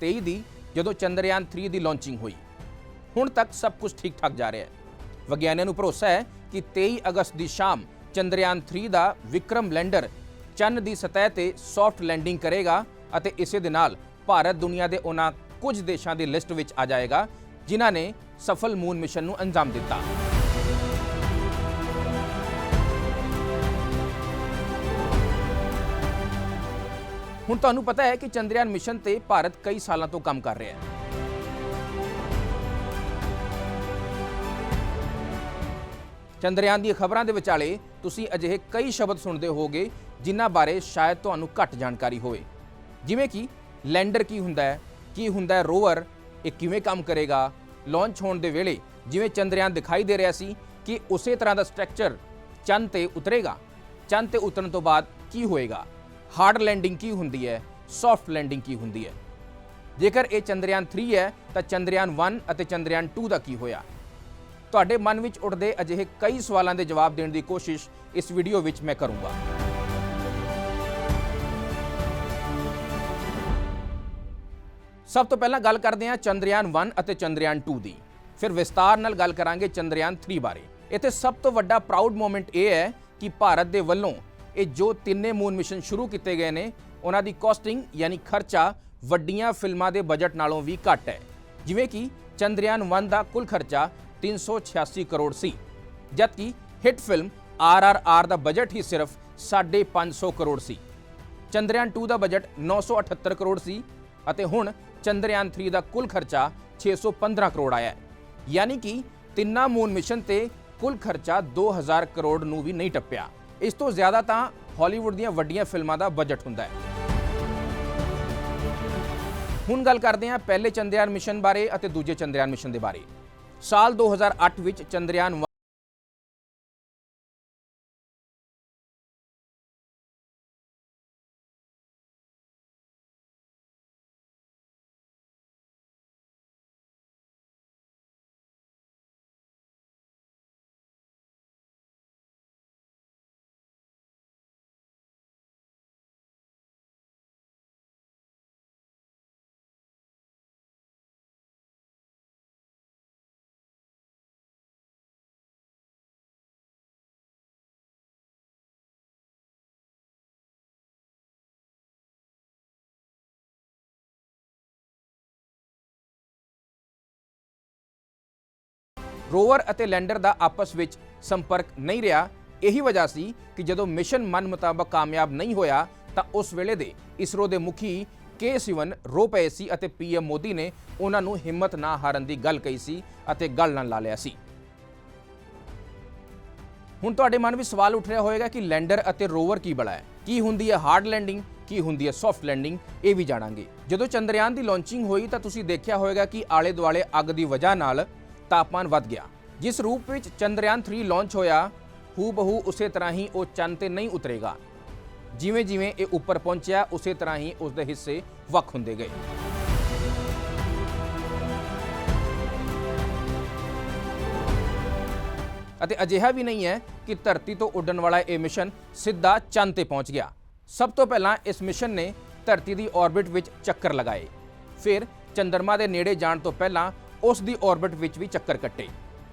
ਤੇਈ ਦੀ ਜਦੋਂ ਚੰਦਰਯਾਨ 3 ਦੀ ਲਾਂਚਿੰਗ ਹੋਈ। ਹੁਣ ਤੱਕ ਸਭ ਕੁਝ ਠੀਕ ਠਾਕ ਜਾ ਰਿਹਾ ਹੈ। ਵਿਗਿਆਨੀਆਂ ਨੂੰ ਭਰੋਸਾ ਹੈ ਕਿ 23 ਅਗਸਤ ਦੀ ਸ਼ਾਮ ਚੰਦਰਯਾਨ 3 ਦਾ ਵਿਕਰਮ ਲੈਂਡਰ ਚੰਨ ਦੀ ਸਤਹ ਤੇ ਸੌਫਟ ਲੈਂਡਿੰਗ ਕਰੇਗਾ ਅਤੇ ਇਸੇ ਦੇ ਨਾਲ ਭਾਰਤ ਦੁਨੀਆ ਦੇ ਉਹਨਾਂ ਕੁਝ ਦੇਸ਼ਾਂ ਦੀ ਲਿਸਟ ਵਿੱਚ ਆ ਜਾਏਗਾ, ਜਿਨ੍ਹਾਂ ਨੇ ਸਫਲ ਮੂਨ ਮਿਸ਼ਨ ਨੂੰ ਅੰਜਾਮ ਦਿੱਤਾ। ਹੁਣ ਤੁਹਾਨੂੰ ਪਤਾ ਹੈ ਕਿ ਚੰਦਰਯਾਨ ਮਿਸ਼ਨ ਤੇ ਭਾਰਤ ਕਈ ਸਾਲਾਂ ਤੋਂ ਕੰਮ ਕਰ ਰਿਹਾ ਹੈ। ਚੰਦਰਯਾਨ ਦੀਆਂ ਖਬਰਾਂ ਦੇ ਵਿਚਾਲੇ ਤੁਸੀਂ ਅਜਿਹੇ ਕਈ ਸ਼ਬਦ ਸੁਣਦੇ ਹੋਗੇ ਜਿਨ੍ਹਾਂ ਬਾਰੇ ਸ਼ਾਇਦ ਤੁਹਾਨੂੰ ਘੱਟ ਜਾਣਕਾਰੀ ਹੋਵੇ। ਜਿਵੇਂ ਕਿ ਲੈਂਡਰ ਕੀ ਹੁੰਦਾ ਹੈ, ਕੀ ਹੁੰਦਾ ਹੈ ਰੋਵਰ, ਇਹ ਕਿਵੇਂ ਕੰਮ ਕਰੇਗਾ, ਲਾਂਚ ਹੋਣ ਦੇ ਵੇਲੇ ਜਿਵੇਂ ਚੰਦਰਯਾਨ ਦਿਖਾਈ ਦੇ ਰਿਹਾ ਸੀ ਕਿ ਉਸੇ ਤਰ੍ਹਾਂ ਦਾ ਸਟਰਕਚਰ ਚੰਦ ਤੇ ਉਤਰੇਗਾ। ਚੰਦ ਤੇ ਉਤਰਨ ਤੋਂ ਬਾਅਦ ਕੀ ਹੋਏਗਾ? ਹਾਰਡ ਲੈਂਡਿੰਗ ਕੀ ਹੁੰਦੀ ਹੈ? ਸੌਫਟ ਲੈਂਡਿੰਗ ਕੀ ਹੁੰਦੀ ਹੈ? ਜੇਕਰ ਇਹ ਚੰਦਰਯਾਨ 3 ਹੈ, ਤਾਂ ਚੰਦਰਯਾਨ 1 ਅਤੇ ਚੰਦਰਯਾਨ 2 ਦਾ ਕੀ ਹੋਇਆ? ਤੁਹਾਡੇ ਮਨ ਵਿੱਚ ਉੱਠਦੇ ਅਜਿਹੇ ਕਈ ਸਵਾਲਾਂ ਦੇ ਜਵਾਬ ਦੇਣ ਦੀ ਕੋਸ਼ਿਸ਼ ਇਸ ਵੀਡੀਓ ਵਿੱਚ ਮੈਂ ਕਰੂੰਗਾ। ਸਭ ਤੋਂ ਪਹਿਲਾਂ ਗੱਲ ਕਰਦੇ ਹਾਂ ਚੰਦਰਯਾਨ 1 ਅਤੇ ਚੰਦਰਯਾਨ 2 ਦੀ। ਫਿਰ ਵਿਸਤਾਰ ਨਾਲ ਗੱਲ ਕਰਾਂਗੇ ਚੰਦਰਯਾਨ 3 ਬਾਰੇ। ਇੱਥੇ ਸਭ ਤੋਂ ਵੱਡਾ ਪ੍ਰਾਊਡ ਮੂਮੈਂਟ ਇਹ ਹੈ ਕਿ ਭਾਰਤ ਦੇ ਵੱਲੋਂ ਇਹ ਜੋ ਤਿੰਨੇ ਮੂਨ ਮਿਸ਼ਨ ਸ਼ੁਰੂ ਕੀਤੇ ਗਏ ਨੇ, ਉਹਨਾਂ ਦੀ ਕਾਸਟਿੰਗ ਯਾਨੀ ਖਰਚਾ ਵੱਡੀਆਂ ਫਿਲਮਾਂ ਦੇ ਬਜਟ ਨਾਲੋਂ ਵੀ ਘੱਟ ਹੈ। ਜਿਵੇਂ ਕਿ ਚੰਦਰਯਾਨ 1 ਦਾ ਕੁੱਲ ਖਰਚਾ 386 ਕਰੋੜ ਸੀ, ਜਦਕਿ ਹਿੱਟ ਫਿਲਮ ਆਰਆਰਆਰ ਦਾ ਬਜਟ ਹੀ ਸਿਰਫ 550 ਕਰੋੜ ਸੀ। ਚੰਦਰਯਾਨ 2 ਦਾ ਬਜਟ 978 ਕਰੋੜ ਸੀ ਅਤੇ ਹੁਣ ਚੰਦਰਯਾਨ 3 ਦਾ ਕੁੱਲ ਖਰਚਾ 615 ਕਰੋੜ ਆਇਆ ਹੈ। ਯਾਨੀ ਕਿ ਤਿੰਨਾਂ ਮੂਨ ਮਿਸ਼ਨ ਤੇ ਕੁੱਲ ਖਰਚਾ 2000 ਕਰੋੜ ਨੂੰ ਵੀ ਨਹੀਂ ਟੱਪਿਆ। ਇਸ ਤੋਂ ਜ਼ਿਆਦਾ ਤਾਂ ਹਾਲੀਵੁੱਡ ਦੀਆਂ ਵੱਡੀਆਂ ਫਿਲਮਾਂ ਦਾ ਬਜਟ ਹੁੰਦਾ ਹੈ। ਹੁਣ ਗੱਲ ਕਰਦੇ ਹਾਂ ਪਹਿਲੇ ਚੰਦਰਯਾਨ ਮਿਸ਼ਨ ਬਾਰੇ ਅਤੇ ਦੂਜੇ ਚੰਦਰਯਾਨ ਮਿਸ਼ਨ ਦੇ ਬਾਰੇ। ਸਾਲ 2008 ਵਿੱਚ ਚੰਦਰਯਾਨ ਰੋਵਰ ਅਤੇ ਲੈਂਡਰ ਦਾ ਆਪਸ ਵਿੱਚ ਸੰਪਰਕ ਨਹੀਂ ਰਿਹਾ। ਇਹੀ ਵਜ੍ਹਾ ਸੀ ਕਿ ਜਦੋਂ ਮਿਸ਼ਨ ਮਨ ਮੁਤਾਬਕ ਕਾਮਯਾਬ ਨਹੀਂ ਹੋਇਆ, ਤਾਂ ਉਸ ਵੇਲੇ ਦੇ ਇਸਰੋ ਦੇ ਮੁਖੀ ਕੇ ਸਿਵਨ ਰੋ ਪਏ ਸੀ ਅਤੇ ਪੀਐਮ ਮੋਦੀ ਨੇ ਉਹਨਾਂ ਨੂੰ ਹਿੰਮਤ ਨਾ ਹਾਰਨ ਦੀ ਗੱਲ ਕਹੀ ਸੀ ਅਤੇ ਗੱਲ ਨਾਲ ਲਾ ਲਿਆ ਸੀ। ਹੁਣ ਤੁਹਾਡੇ ਮਨ ਵਿੱਚ ਸਵਾਲ ਉੱਠ ਰਿਹਾ ਹੋਵੇਗਾ ਕਿ ਲੈਂਡਰ ਅਤੇ ਰੋਵਰ ਕੀ ਬੜਾ ਹੈ? ਕੀ ਹੁੰਦੀ ਹੈ ਹਾਰਡ ਲੈਂਡਿੰਗ? ਕੀ ਹੁੰਦੀ ਹੈ ਸੌਫਟ ਲੈਂਡਿੰਗ? ਇਹ ਵੀ ਜਾਣਾਂਗੇ। ਜਦੋਂ ਚੰਦਰਯਾਨ ਦੀ ਲਾਂਚਿੰਗ ਹੋਈ ਤਾਂ ਤੁਸੀਂ ਦੇਖਿਆ ਹੋਵੇਗਾ ਕਿ ਆਲੇ ਦੁਆਲੇ ਅੱਗ ਦੀ ਵਜ੍ਹਾ ਨਾਲ ਤਾਪਮਾਨ ਵੱਧ ਗਿਆ, ਜਿਸ ਰੂਪ ਵਿੱਚ ਚੰਦਰਯਾਨ 3 ਲਾਂਚ ਹੋਇਆ ਹੂ ਬਹੂ ਉਸੇ ਤਰ੍ਹਾਂ ਹੀ ਉਹ ਚੰਨ ਤੇ ਨਹੀਂ ਉਤਰੇਗਾ। ਜਿਵੇਂ ਜਿਵੇਂ ਇਹ ਉੱਪਰ ਪਹੁੰਚਿਆ, ਉਸੇ ਤਰ੍ਹਾਂ ਹੀ ਉਸ ਦੇ ਹਿੱਸੇ ਵੱਖ ਹੁੰਦੇ ਗਏ। ਅਤੇ ਅਜਿਹਾ ਵੀ ਨਹੀਂ ਹੈ ਕਿ ਧਰਤੀ ਤੋਂ ਉੱਡਣ ਵਾਲਾ ਇਹ ਮਿਸ਼ਨ ਸਿੱਧਾ ਚੰਦ ਤੇ ਪਹੁੰਚ ਗਿਆ। ਸਭ ਤੋਂ ਪਹਿਲਾਂ ਇਸ ਮਿਸ਼ਨ ਨੇ ਧਰਤੀ ਦੀ ਔਰਬਿਟ ਵਿੱਚ ਚੱਕਰ ਲਗਾਏ। ਫਿਰ ਚੰਦਰਮਾ ਦੇ ਨੇੜੇ ਜਾਣ ਤੋਂ ਪਹਿਲਾਂ ਉਸ ਦੀ ਔਰਬਿਟ ਵਿੱਚ ਵੀ ਚੱਕਰ ਕੱਟੇ।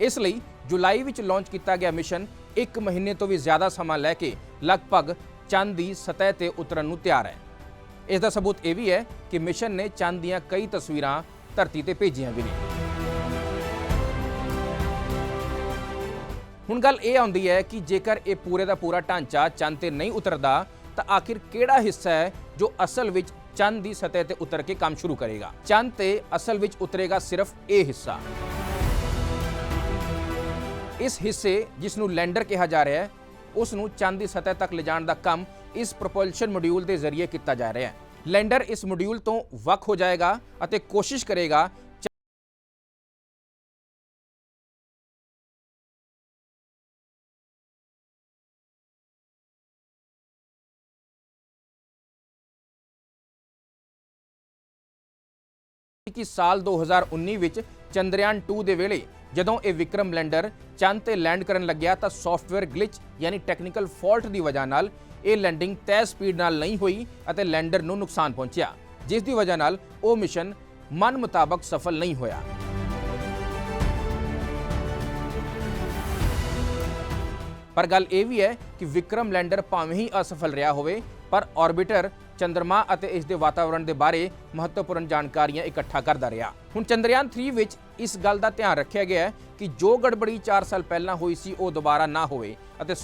ਇਸ ਲਈ ਜੁਲਾਈ ਵਿੱਚ ਲਾਂਚ ਕੀਤਾ ਗਿਆ ਮਿਸ਼ਨ 1 ਮਹੀਨੇ ਤੋਂ ਵੀ ਜ਼ਿਆਦਾ ਸਮਾਂ ਲੈ ਕੇ ਲਗਭਗ ਚੰਦ ਦੀ ਸਤਹ ਤੇ ਉਤਰਨ ਨੂੰ ਤਿਆਰ ਹੈ। ਇਸ ਦਾ ਸਬੂਤ ਇਹ ਵੀ ਹੈ ਕਿ ਮਿਸ਼ਨ ਨੇ ਚੰਦ ਦੀਆਂ ਕਈ ਤਸਵੀਰਾਂ ਧਰਤੀ ਤੇ ਭੇਜੀਆਂ ਵੀ ਨੇ। ਹੁਣ ਗੱਲ ਇਹ ਆਉਂਦੀ ਹੈ ਕਿ ਜੇਕਰ ਇਹ ਪੂਰੇ ਦਾ ਪੂਰਾ ਢਾਂਚਾ ਚੰਦ ਤੇ ਨਹੀਂ ਉਤਰਦਾ, ਤਾਂ ਆਖਿਰ ਕਿਹੜਾ ਹਿੱਸਾ ਹੈ ਜੋ ਅਸਲ ਵਿੱਚ ਚੰਦ ਦੀ ਸਤਹ ਤੇ ਉਤਰ ਕੇ ਕੰਮ ਸ਼ੁਰੂ ਕਰੇਗਾ। ਚੰਦ ਤੇ ਅਸਲ ਵਿੱਚ ਉਤਰੇਗਾ ਸਿਰਫ ਇਹ ਹਿੱਸਾ। ਇਸ ਹਿੱਸੇ ਜਿਸ ਨੂੰ ਲੈਂਡਰ ਕਿਹਾ ਜਾ ਰਿਹਾ ਹੈ ਉਸ ਨੂੰ ਚੰਦ ਦੀ ਸਤਹ ਤੱਕ ਲਿਜਾਣ ਦਾ ਕੰਮ ਇਸ ਪ੍ਰੋਪਲਸ਼ਨ ਮੋਡਿਊਲ ਦੇ ਜ਼ਰੀਏ ਕੀਤਾ ਜਾ ਰਿਹਾ ਹੈ। ਲੈਂਡਰ ਇਸ ਮੋਡਿਊਲ ਤੋਂ ਵੱਖ ਹੋ ਜਾਏਗਾ ਅਤੇ ਕੋਸ਼ਿਸ਼ ਕਰੇਗਾ ਕਿ ਸਾਲ 2019 ਵਿੱਚ ਚੰਦਰਯਾਨ 2 ਦੇ ਵੇਲੇ ਜਦੋਂ ਇਹ ਵਿਕਰਮ ਲੈਂਡਰ ਚੰਦ ਤੇ ਲੈਂਡ ਕਰਨ ਲੱਗਿਆ ਤਾਂ ਸੌਫਟਵੇਅਰ ਗਲਿਚ ਯਾਨੀ ਟੈਕਨੀਕਲ ਫਾਲਟ ਦੀ ਵਜ੍ਹਾ ਨਾਲ ਇਹ ਲੈਂਡਿੰਗ ਤੈਅ ਸਪੀਡ ਨਾਲ ਨਹੀਂ ਹੋਈ ਅਤੇ ਲੈਂਡਰ ਨੂੰ ਨੁਕਸਾਨ ਪਹੁੰਚਿਆ, ਜਿਸ ਦੀ ਵਜ੍ਹਾ ਨਾਲ ਉਹ ਮਿਸ਼ਨ ਮਨ ਮੁਤਾਬਕ ਸਫਲ ਨਹੀਂ ਹੋਇਆ। ਪਰ ਗੱਲ ਇਹ ਵੀ ਹੈ ਕਿ ਵਿਕਰਮ ਲੈਂਡਰ ਭਾਵੇਂ ਹੀ ਅਸਫਲ ਰਿਹਾ ਹੋਵੇ, ਪਰ ਆਰਬਿਟਰ ਚੰ드ਰਮਾ ਅਤੇ ਇਸ ਦੇ ਵਾਤਾਵਰਣ ਦੇ ਬਾਰੇ ਮਹੱਤਵਪੂਰਨ ਜਾਣਕਾਰੀਆਂ ਇਕੱਠਾ ਕਰਦਾ ਰਿਹਾ। ਹੁਣ ਚੰਦਰਯਾਨ 3 ਵਿੱਚ ਇਸ ਗੱਲ ਦਾ ਧਿਆਨ ਰੱਖਿਆ ਗਿਆ ਹੈ ਕਿ ਜੋ ਗੜਬੜੀ 4 ਸਾਲ ਪਹਿਲਾਂ ਹੋਈ ਸੀ ਉਹ ਦੁਬਾਰਾ ਨਾ ਹੋਵੇ ਅਤੇ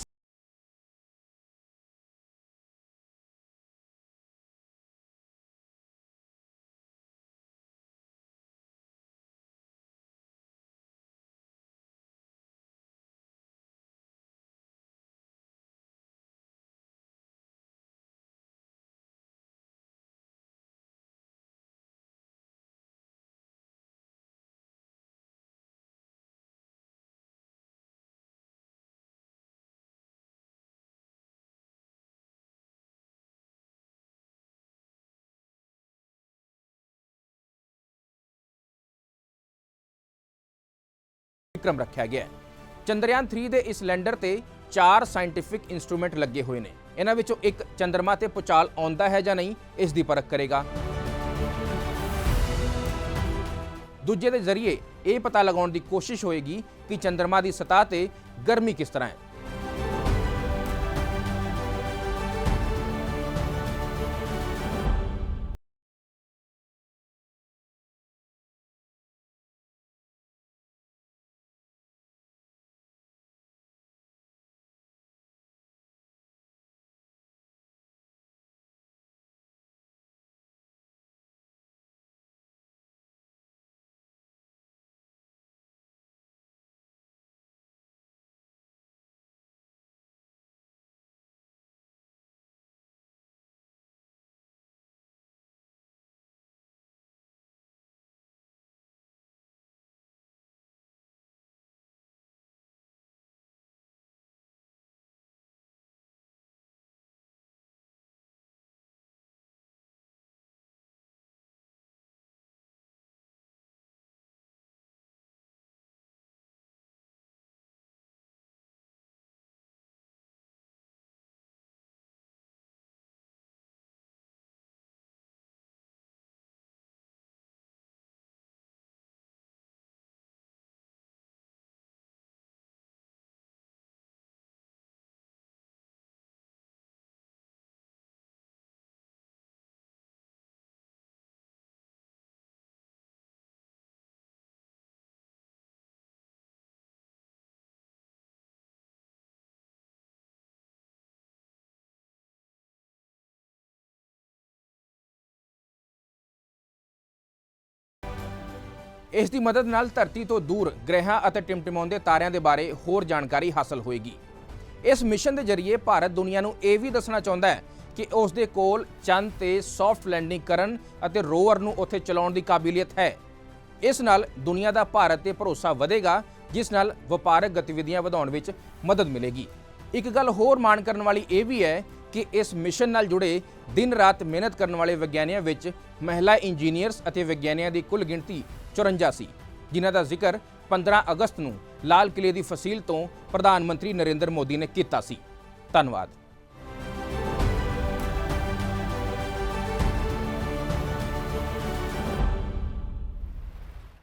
ਵਿਕਰਮ ਰੱਖਿਆ ਗਿਆ ਹੈ। ਚੰਦਰਯਾਨ 3 ਦੇ ਇਸ ਲੈਂਡਰ ਤੇ ਚਾਰ ਸਾਇੰਟੀਫਿਕ ਇਨਸਟਰੂਮੈਂਟ ਲੱਗੇ ਹੋਏ ਨੇ। ਇਹਨਾਂ ਵਿੱਚੋਂ ਇੱਕ ਚੰਦਰਮਾ ਤੇ ਪੁਚਾਲ ਆਉਂਦਾ ਹੈ ਜਾਂ ਨਹੀਂ, ਇਸ ਦੀ ਪਰਖ ਕਰੇਗਾ। ਦੂਜੇ ਦੇ ਜ਼ਰੀਏ ਇਹ ਪਤਾ ਲਗਾਉਣ ਦੀ ਕੋਸ਼ਿਸ਼ ਹੋਏਗੀ ਕਿ ਚੰਦਰਮਾ ਦੀ ਸਤਹ ਤੇ ਗਰਮੀ ਕਿਸ ਤਰ੍ਹਾਂ ਹੈ। ਇਸ ਦੀ ਮਦਦ ਨਾਲ ਧਰਤੀ ਤੋਂ ਦੂਰ ਗ੍ਰਹਿਾਂ ਅਤੇ ਟਿਮਟਿਮਾਉਂਦੇ ਤਾਰਿਆਂ ਦੇ ਬਾਰੇ ਹੋਰ ਜਾਣਕਾਰੀ ਹਾਸਲ ਹੋਏਗੀ। ਇਸ ਮਿਸ਼ਨ ਦੇ ਜ਼ਰੀਏ ਭਾਰਤ ਦੁਨੀਆ ਨੂੰ ਇਹ ਵੀ ਦੱਸਣਾ ਚਾਹੁੰਦਾ ਹੈ ਕਿ ਉਸ ਦੇ ਕੋਲ ਚੰਦ ਤੇ ਸੌਫਟ ਲੈਂਡਿੰਗ ਕਰਨ ਅਤੇ ਰੋਵਰ ਨੂੰ ਉੱਥੇ ਚਲਾਉਣ ਦੀ ਕਾਬਲੀਅਤ ਹੈ। ਇਸ ਨਾਲ ਦੁਨੀਆ ਦਾ ਭਾਰਤ ਤੇ ਭਰੋਸਾ ਵਧੇਗਾ, ਜਿਸ ਨਾਲ ਵਪਾਰਕ ਗਤੀਵਿਧੀਆਂ ਵਧਾਉਣ ਵਿੱਚ ਮਦਦ ਮਿਲੇਗੀ। ਇੱਕ ਗੱਲ ਹੋਰ ਮਾਣ ਕਰਨ ਵਾਲੀ ਇਹ ਵੀ ਹੈ ਕਿ ਇਸ ਮਿਸ਼ਨ ਨਾਲ ਜੁੜੇ ਦਿਨ ਰਾਤ ਮਿਹਨਤ ਕਰਨ ਵਾਲੇ ਵਿਗਿਆਨੀਆਂ ਵਿੱਚ ਮਹਿਲਾ ਇੰਜੀਨੀਅਰਸ ਅਤੇ ਵਿਗਿਆਨੀਆਂ ਦੀ ਕੁੱਲ ਗਿਣਤੀ 54 ਸੀ, ਜਿਨ੍ਹਾਂ ਦਾ ਜ਼ਿਕਰ 15 ਅਗਸਤ ਨੂੰ ਲਾਲ ਕਿਲੇ ਦੀ ਫਸੀਲ ਤੋਂ ਪ੍ਰਧਾਨ ਮੰਤਰੀ ਨਰਿੰਦਰ ਮੋਦੀ ਨੇ ਕੀਤਾ ਸੀ। ਧੰਨਵਾਦ।